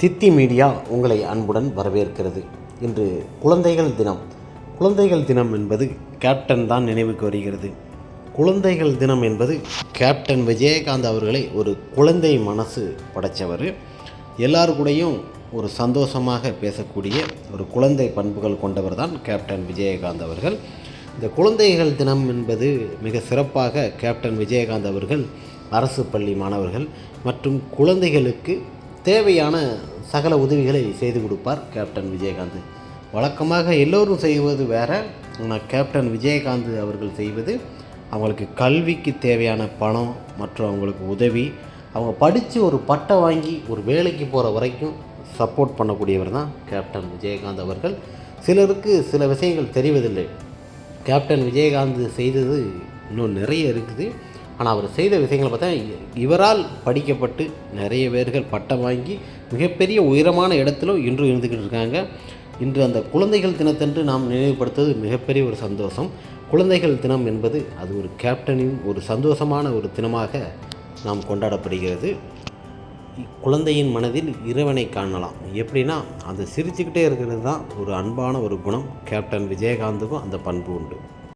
தித்தி media உங்களை அன்புடன் வரவேற்கிறது. இன்று குழந்தைகள் தினம். குழந்தைகள் தினம் என்பது கேப்டன் தான் நினைவுக்கு வருகிறது. குழந்தைகள் தினம் என்பது கேப்டன் விஜயகாந்த் அவர்களை ஒரு குழந்தை மனசு படைத்தவர் எல்லார் கூடயும் ஒரு சந்தோஷமாக பேசக்கூடிய ஒரு குழந்தை பண்புகள் கொண்டவர் தான் கேப்டன் விஜயகாந்த் அவர்கள். இந்த குழந்தைகள் தினம் என்பது மிக சிறப்பாக கேப்டன் விஜயகாந்த் அவர்கள் அரசு பள்ளி மாணவர்கள் மற்றும் குழந்தைகளுக்கு தேவையான சகல உதவிகளை செய்து கொடுப்பார் கேப்டன் விஜயகாந்த். வழக்கமாக எல்லோரும் செய்வது வேற. ஆனால் கேப்டன் விஜயகாந்த் அவர்கள் செய்வது அவங்களுக்கு கல்விக்கு தேவையான பணம் மற்றும் அவங்களுக்கு உதவி. அவங்க படித்து ஒரு பட்டை வாங்கி ஒரு வேலைக்கு போகிற வரைக்கும் சப்போர்ட் பண்ணக்கூடியவர் தான் கேப்டன் விஜயகாந்த் அவர்கள். சிலருக்கு சில விஷயங்கள் தெரிவதில்லை. கேப்டன் விஜயகாந்த் செய்தது இன்னும் நிறைய இருக்குது. ஆனால் அவர் செய்த விஷயங்களை பார்த்தா இ- இவரால் படிக்கப்பட்டு நிறைய பேர்கள் பட்டம் வாங்கி மிகப்பெரிய உயரமான இடத்திலும் இன்று இருந்துக்கிட்டு இருக்காங்க. இன்று அந்த குழந்தைகள் தினத்தன்று நாம் நினைவுபடுத்துவது மிகப்பெரிய ஒரு சந்தோஷம். குழந்தைகள் தினம் என்பது அது ஒரு கேப்டனின் ஒரு சந்தோஷமான ஒரு தினமாக நாம் கொண்டாடப்படுகிறது. குழந்தையின் மனதில் இறைவனை காணலாம். எப்படின்னா அந்த சிரிச்சுக்கிட்டே இருக்கிறது தான். ஒரு அன்பான ஒரு குணம். கேப்டன் விஜயகாந்துக்கும் அந்த பண்பு உண்டு.